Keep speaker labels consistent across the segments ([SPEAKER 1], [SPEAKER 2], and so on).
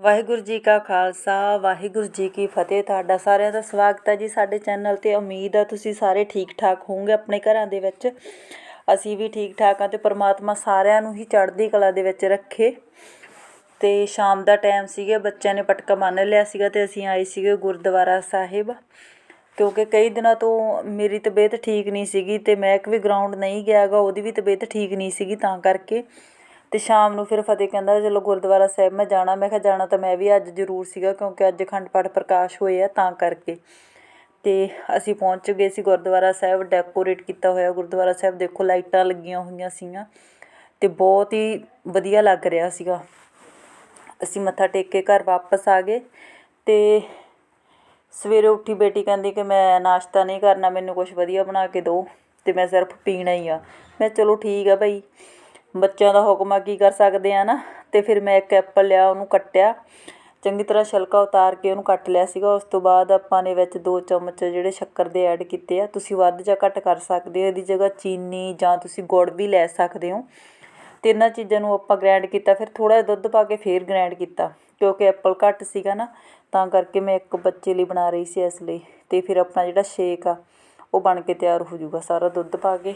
[SPEAKER 1] ਵਾਹਿਗੁਰੂ ਜੀ ਕਾ ਖਾਲਸਾ, ਵਾਹਿਗੁਰੂ ਜੀ ਕੀ ਫਤਿਹ। ਤੁਹਾਡਾ ਸਾਰਿਆਂ ਦਾ ਸਵਾਗਤ ਹੈ ਜੀ ਸਾਡੇ ਚੈਨਲ ਤੇ। ਉਮੀਦ ਹੈ ਤੁਸੀਂ ਸਾਰੇ ਠੀਕ ਠਾਕ ਹੋਵੋਗੇ ਆਪਣੇ ਘਰਾਂ ਦੇ ਵਿੱਚ। ਅਸੀਂ ਵੀ ਠੀਕ ਠਾਕ ਹਾਂ ਤੇ ਪ੍ਰਮਾਤਮਾ ਸਾਰਿਆਂ ਨੂੰ ਹੀ ਚੜ੍ਹਦੀ ਕਲਾ ਦੇ ਵਿੱਚ ਰੱਖੇ। ਤੇ ਸ਼ਾਮ ਦਾ ਟਾਈਮ ਸੀਗਾ, ਬੱਚਿਆਂ ਨੇ ਪਟਕਾ ਮੰਨ ਲਿਆ ਸੀਗਾ ਤੇ ਅਸੀਂ ਆਏ ਸੀਗੇ ਗੁਰਦੁਆਰਾ ਸਾਹਿਬ। ਕਿਉਂਕਿ ਕਈ ਦਿਨਾਂ ਤੋਂ ਮੇਰੀ ਤਬੀਅਤ ਠੀਕ ਨਹੀਂ ਸੀਗੀ ਤੇ ਮੈਂ ਇੱਕ ਵੀ ਗਰਾਊਂਡ ਨਹੀਂ ਗਿਆ ਗਾ ਉਹਦੀ ਵੀ ਤਬੀਅਤ ਠੀਕ ਨਹੀਂ ਸੀਗੀ ਤਾਂ ਕਰਕੇ ਅਤੇ ਸ਼ਾਮ ਨੂੰ ਫਿਰ ਫਤਿਹ ਕਹਿੰਦਾ ਚਲੋ ਗੁਰਦੁਆਰਾ ਸਾਹਿਬ ਮੈਂ ਜਾਣਾ, ਮੈਂ ਕਿਹਾ ਜਾਣਾ ਤਾਂ ਮੈਂ ਵੀ ਅੱਜ ਜ਼ਰੂਰ ਸੀਗਾ ਕਿਉਂਕਿ ਅੱਜ ਅਖੰਡ ਪਾਠ ਪ੍ਰਕਾਸ਼ ਹੋਏ ਆ ਤਾਂ ਕਰਕੇ। ਅਤੇ ਅਸੀਂ ਪਹੁੰਚ ਗਏ ਸੀ ਗੁਰਦੁਆਰਾ ਸਾਹਿਬ ਡੈਕੋਰੇਟ ਕੀਤਾ ਹੋਇਆ ਗੁਰਦੁਆਰਾ ਸਾਹਿਬ, ਦੇਖੋ ਲਾਈਟਾਂ ਲੱਗੀਆਂ ਹੋਈਆਂ ਸੀਗੀਆਂ ਅਤੇ ਬਹੁਤ ਹੀ ਵਧੀਆ ਲੱਗ ਰਿਹਾ ਸੀਗਾ। ਅਸੀਂ ਮੱਥਾ ਟੇਕ ਕੇ ਘਰ ਵਾਪਸ ਆ ਗਏ ਅਤੇ ਸਵੇਰੇ ਉੱਠੀ ਬੇਟੀ ਕਹਿੰਦੀ ਕਿ ਮੈਂ ਨਾਸ਼ਤਾ ਨਹੀਂ ਕਰਨਾ, ਮੈਨੂੰ ਕੁਝ ਵਧੀਆ ਬਣਾ ਕੇ ਦਿਓ ਅਤੇ ਮੈਂ ਸਿਰਫ ਪੀਣਾ ਹੀ ਆ। ਮੈਂ ਚਲੋ ਠੀਕ ਆ ਭਾਈ। ਬੱਚਿਆਂ ਦਾ ਹੁਕਮ ਆ, ਕੀ ਕਰ ਸਕਦੇ ਆ ਨਾ? ਅਤੇ ਫਿਰ ਮੈਂ ਇੱਕ ਐਪਲ ਲਿਆ, ਉਹਨੂੰ ਕੱਟਿਆ। ਚੰਗੀ ਤਰ੍ਹਾਂ ਛਿਲਕਾ ਉਤਾਰ ਕੇ ਉਹਨੂੰ ਕੱਟ ਲਿਆ ਸੀਗਾ। ਉਸ ਤੋਂ ਬਾਅਦ ਆਪਾਂ ਨੇ ਵਿੱਚ ਦੋ ਚਮਚ ਜਿਹੜੇ ਸ਼ੱਕਰ ਦੇ ਐਡ ਕੀਤੇ ਆ। ਤੁਸੀਂ ਵੱਧ ਜਾਂ ਘੱਟ ਕਰ ਸਕਦੇ ਹੋ। ਇਹਦੀ ਜਗ੍ਹਾ ਚੀਨੀ ਜਾਂ ਤੁਸੀਂ ਗੁੜ ਵੀ ਲੈ ਸਕਦੇ ਹੋ। ਅਤੇ ਇਹਨਾਂ ਚੀਜ਼ਾਂ ਨੂੰ ਆਪਾਂ ਗ੍ਰੈਂਡ ਕੀਤਾ, ਫਿਰ ਥੋੜ੍ਹਾ ਜਿਹਾ ਦੁੱਧ ਪਾ ਕੇ ਫੇਰ ਗ੍ਰੈਂਡ ਕੀਤਾ। ਕਿਉਂਕਿ ਐਪਲ ਘੱਟ ਸੀਗਾ ਨਾ, ਤਾਂ ਕਰਕੇ ਮੈਂ ਇੱਕ ਬੱਚੇ ਲਈ ਬਣਾ ਰਹੀ ਸੀ ਇਸ ਲਈ। ਅਤੇ ਫਿਰ ਆਪਣਾ ਜਿਹੜਾ ਸ਼ੇਕ ਆ, ਉਹ ਬਣ ਕੇ ਤਿਆਰ ਹੋ ਜਾਊਗਾ। ਸਾਰਾ ਦੁੱਧ ਪਾ ਕੇ।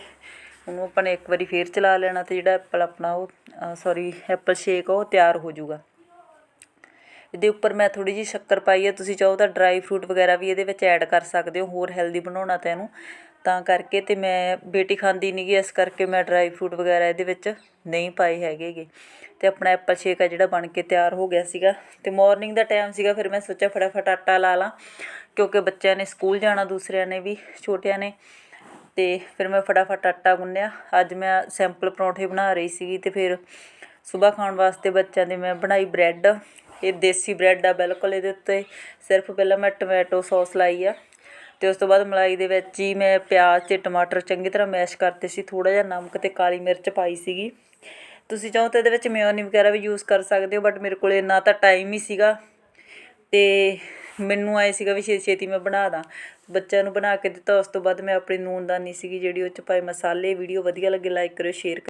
[SPEAKER 1] ਉਹਨੂੰ ਆਪਾਂ ਨੇ ਇੱਕ ਵਾਰੀ ਫੇਰ ਚਲਾ ਲੈਣਾ ਅਤੇ ਜਿਹੜਾ ਐਪਲ ਆਪਣਾ ਉਹ ਸੋਰੀ ਐਪਲ ਸ਼ੇਕ ਆ, ਉਹ ਤਿਆਰ ਹੋ ਜਾਊਗਾ। ਇਹਦੇ ਉੱਪਰ ਮੈਂ ਥੋੜ੍ਹੀ ਜਿਹੀ ਸ਼ੱਕਰ ਪਾਈ ਹੈ ਤੁਸੀਂ ਚਾਹੋ ਤਾਂ ਡਰਾਈ ਫਰੂਟ ਵਗੈਰਾ ਵੀ ਇਹਦੇ ਵਿੱਚ ਐਡ ਕਰ ਸਕਦੇ ਹੋ, ਹੋਰ ਹੈਲਦੀ ਬਣਾਉਣਾ ਤਾਂ ਇਹਨੂੰ। ਤਾਂ ਕਰਕੇ ਤੇ ਮੈਂ ਬੇਟੀ ਖਾਂਦੀ ਨਹੀਂ ਗੀ ਇਸ ਕਰਕੇ ਮੈਂ ਡਰਾਈ ਫਰੂਟ ਵਗੈਰਾ ਇਹਦੇ ਵਿੱਚ ਨਹੀਂ ਪਾਏ ਹੈਗੇ ਗੇ। ਤੇ ਆਪਣਾ ਐਪਲ ਸ਼ੇਕ ਆ ਜਿਹੜਾ ਬਣ ਕੇ ਤਿਆਰ ਹੋ ਗਿਆ ਸੀਗਾ। ਤੇ ਮਾਰਨਿੰਗ ਦਾ ਟਾਈਮ ਸੀਗਾ, ਫਿਰ ਮੈਂ ਸੋਚਿਆ ਫਟਾਫਟ ਆਟਾ ਲਾ ਲਾਂ, ਕਿਉਂਕਿ ਬੱਚਿਆਂ ਨੇ ਸਕੂਲ ਜਾਣਾ, ਦੂਸਰਿਆਂ ਨੇ ਵੀ, ਛੋਟਿਆਂ ਨੇ। ਅਤੇ ਫਿਰ ਮੈਂ ਫਟਾਫਟ ਆਟਾ ਗੁੰਨਿਆ। ਅੱਜ ਮੈਂ ਸਿੰਪਲ ਪਰੌਂਠੇ ਬਣਾ ਰਹੀ ਸੀਗੀ ਅਤੇ ਫਿਰ ਸਵੇਰ ਖਾਣ ਵਾਸਤੇ ਬੱਚਿਆਂ ਦੇ ਮੈਂ ਬਣਾਈ ਬ੍ਰੈਡ। ਇਹ ਦੇਸੀ ਬ੍ਰੈਡ ਆ ਬਿਲਕੁਲ ਇਹਦੇ ਉੱਤੇ। ਸਿਰਫ ਪਹਿਲਾਂ ਮੈਂ ਟਮੈਟੋ ਸੌਸ ਲਾਈ ਆ ਅਤੇ ਉਸ ਤੋਂ ਬਾਅਦ ਮਲਾਈ ਦੇ ਵਿੱਚ ਹੀ ਮੈਂ ਪਿਆਜ਼ ਅਤੇ ਟਮਾਟਰ ਚੰਗੀ ਤਰ੍ਹਾਂ ਮੈਸ਼ ਕਰਤੇ ਸੀ। ਥੋੜ੍ਹਾ ਜਿਹਾ ਨਮਕ ਅਤੇ ਕਾਲੀ ਮਿਰਚ ਪਾਈ ਸੀਗੀ। ਤੁਸੀਂ ਚਾਹੋ ਤਾਂ ਇਹਦੇ ਵਿੱਚ ਮਿਓਨੀ ਵਗੈਰਾ ਵੀ ਯੂਜ਼ ਕਰ ਸਕਦੇ ਹੋ ਬਟ ਮੇਰੇ ਕੋਲ ਇੰਨਾ ਤਾਂ ਟਾਈਮ ਹੀ ਸੀਗਾ। ਅਤੇ ਮੈਨੂੰ ਆਏ ਸੀਗਾ ਵੀ ਛੇਤੀ ਛੇਤੀ ਮੈਂ ਬਣਾ ਦਾਂ। ਬੱਚਿਆਂ ਨੂੰ ਬਣਾ ਕੇ ਦਿੱਤਾ, ਉਸ ਤੋਂ ਬਾਅਦ ਮੈਂ ਆਪਣੀ ਨੂਨਦਾਨੀ ਸੀਗੀ ਜਿਹੜੀ ਉਹ ਚ ਪਾਏ ਮਸਾਲੇ ਵੀਡੀਓ ਵਧੀਆ ਲੱਗੇ ਲਾਈਕ ਕਰਿਓ ਸ਼ੇਅਰ